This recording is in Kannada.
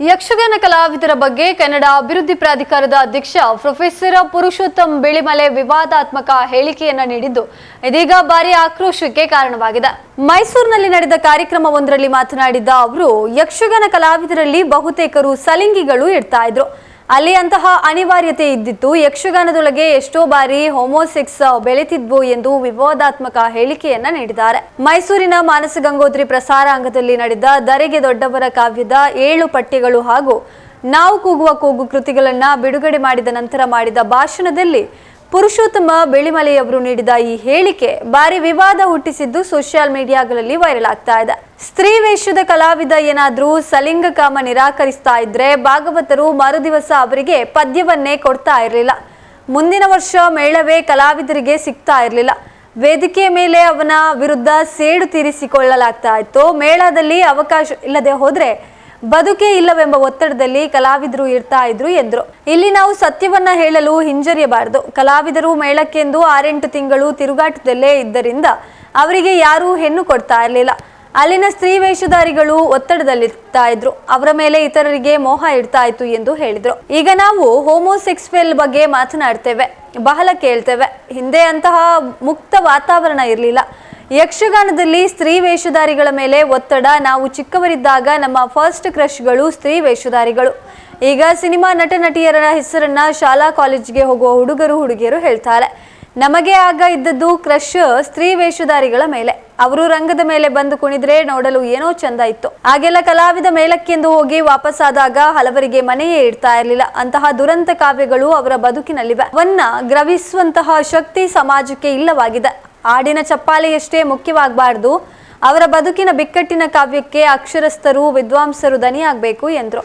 ಯಕ್ಷಗಾನ ಕಲಾವಿದರ ಬಗ್ಗೆ ಕನ್ನಡ ಅಭಿವೃದ್ಧಿ ಪ್ರಾಧಿಕಾರದ ಅಧ್ಯಕ್ಷ ಪ್ರೊಫೆಸರ್ ಪುರುಷೋತ್ತಮ್ ಬಿಳಿಮಲೆ ವಿವಾದಾತ್ಮಕ ಹೇಳಿಕೆಯನ್ನ ನೀಡಿದ್ದು, ಇದೀಗ ಭಾರಿ ಆಕ್ರೋಶಕ್ಕೆ ಕಾರಣವಾಗಿದೆ. ಮೈಸೂರಿನಲ್ಲಿ ನಡೆದ ಕಾರ್ಯಕ್ರಮವೊಂದರಲ್ಲಿ ಮಾತನಾಡಿದ ಅವರು, ಯಕ್ಷಗಾನ ಕಲಾವಿದರಲ್ಲಿ ಬಹುತೇಕರು ಸಲಿಂಗಿಗಳು ಇಡ್ತಾ ಇದ್ರು. ಅಲ್ಲಿ ಅಂತಹ ಅನಿವಾರ್ಯತೆ ಇದ್ದಿತ್ತು. ಯಕ್ಷಗಾನದೊಳಗೆ ಎಷ್ಟೋ ಬಾರಿ ಹೋಮೋಸೆಕ್ಸ್ ಬೆಳೆತಿದ್ವು ಎಂದು ವಿವಾದಾತ್ಮಕ ಹೇಳಿಕೆಯನ್ನ ನೀಡಿದ್ದಾರೆ. ಮೈಸೂರಿನ ಮಾನಸ ಗಂಗೋತ್ರಿ ಪ್ರಸಾರಾಂಗದಲ್ಲಿ ನಡೆದ ದರೆಗೆ ದೊಡ್ಡವರ ಕಾವ್ಯದ ಏಳು ಪಠ್ಯಗಳು ಹಾಗೂ ನಾವು ಕೂಗುವ ಕೂಗು ಕೃತಿಗಳನ್ನ ಬಿಡುಗಡೆ ಮಾಡಿದ ನಂತರ ಮಾಡಿದ ಭಾಷಣದಲ್ಲಿ ಪುರುಷೋತ್ತಮ ಬೆಳಿಮಲೆಯವರು ನೀಡಿದ ಈ ಹೇಳಿಕೆ ಭಾರಿ ವಿವಾದ ಹುಟ್ಟಿಸಿದ್ದು ಸೋಷಿಯಲ್ ಮೀಡಿಯಾಗಳಲ್ಲಿ ವೈರಲ್ ಆಗ್ತಾ ಇದೆ. ಸ್ತ್ರೀ ವೇಷದ ಕಲಾವಿದ ಏನಾದ್ರೂ ಸಲಿಂಗ ಕಾಮ ನಿರಾಕರಿಸ್ತಾ ಇದ್ರೆ ಭಾಗವತರು ಮರುದಿವಸ ಅವರಿಗೆ ಪದ್ಯವನ್ನೇ ಕೊಡ್ತಾ ಇರಲಿಲ್ಲ. ಮುಂದಿನ ವರ್ಷ ಮೇಳವೇ ಕಲಾವಿದರಿಗೆ ಸಿಗ್ತಾ ಇರಲಿಲ್ಲ. ವೇದಿಕೆಯ ಮೇಲೆ ಅವನ ವಿರುದ್ಧ ಸೇಡು ತೀರಿಸಿಕೊಳ್ಳಲಾಗ್ತಾ ಇತ್ತು. ಮೇಳದಲ್ಲಿ ಅವಕಾಶ ಇಲ್ಲದೆ ಹೋದ್ರೆ ಬದುಕೇ ಇಲ್ಲವೆಂಬ ಒತ್ತಡದಲ್ಲಿ ಕಲಾವಿದರು ಇರ್ತಾ ಇದ್ರು ಎಂದರು. ಇಲ್ಲಿ ನಾವು ಸತ್ಯವನ್ನ ಹೇಳಲು ಹಿಂಜರಿಯಬಾರದು. ಕಲಾವಿದರು ಮೇಳಕ್ಕೆಂದು ಆರೆಂಟು ತಿಂಗಳು ತಿರುಗಾಟದಲ್ಲೇ ಇದ್ದರಿಂದ ಅವರಿಗೆ ಯಾರೂ ಹೆಣ್ಣು ಕೊಡ್ತಾ ಇರಲಿಲ್ಲ. ಅಲ್ಲಿನ ಸ್ತ್ರೀ ವೇಷಧಾರಿಗಳು ಒತ್ತಡದಲ್ಲಿರ್ತಾ ಇದ್ರು. ಅವರ ಮೇಲೆ ಇತರರಿಗೆ ಮೋಹ ಇಡ್ತಾ ಇತ್ತು ಎಂದು ಹೇಳಿದ್ರು. ಈಗ ನಾವು ಹೋಮೋಸೆಕ್ಸ್ವೆಲ್ ಬಗ್ಗೆ ಮಾತನಾಡ್ತೇವೆ. ಬಹಳ ಕೇಳ್ತೇವೆ. ಹಿಂದೆ ಅಂತಹ ಮುಕ್ತ ವಾತಾವರಣ ಇರಲಿಲ್ಲ. ಯಕ್ಷಗಾನದಲ್ಲಿ ಸ್ತ್ರೀ ವೇಷಧಾರಿಗಳ ಮೇಲೆ ಒತ್ತಡ. ನಾವು ಚಿಕ್ಕವರಿದ್ದಾಗ ನಮ್ಮ ಫಸ್ಟ್ ಕ್ರಶ್ಗಳು ಸ್ತ್ರೀ ವೇಷಧಾರಿಗಳು. ಈಗ ಸಿನಿಮಾ ನಟ ನಟಿಯರ ಹೆಸರನ್ನ ಶಾಲಾ ಕಾಲೇಜಿಗೆ ಹೋಗುವ ಹುಡುಗರು ಹುಡುಗಿಯರು ಹೇಳ್ತಾರೆ. ನಮಗೆ ಆಗ ಇದ್ದದ್ದು ಕ್ರಶ್ ಸ್ತ್ರೀ ವೇಷಧಾರಿಗಳ ಮೇಲೆ. ಅವರು ರಂಗದ ಮೇಲೆ ಬಂದು ಕುಣಿದ್ರೆ ನೋಡಲು ಏನೋ ಚಂದ ಇತ್ತು. ಆಗೆಲ್ಲ ಕಲಾವಿದ ಮೇಲಕ್ಕೆಂದು ಹೋಗಿ ವಾಪಸ್ಸಾದಾಗ ಹಲವರಿಗೆ ಮನೆಯೇ ಇಡ್ತಾ ಇರಲಿಲ್ಲ. ಅಂತಹ ದುರಂತ ಕಾವ್ಯಗಳು ಅವರ ಬದುಕಿನಲ್ಲಿವೆ. ಅವನ್ನ ಗ್ರಹಿಸುವಂತಹ ಶಕ್ತಿ ಸಮಾಜಕ್ಕೆ ಇಲ್ಲವಾಗಿದೆ. ಹಾಡಿನ ಚಪ್ಪಾಳೆಯಷ್ಟೇ ಮುಖ್ಯವಾಗಬಾರ್ದು ಅವರ ಬದುಕಿನ ಬಿಕ್ಕಟ್ಟಿನ ಕಾವ್ಯಕ್ಕೆ ಅಕ್ಷರಸ್ಥರು ವಿದ್ವಾಂಸರು ದನಿಯಾಗಬೇಕು ಎಂದರು.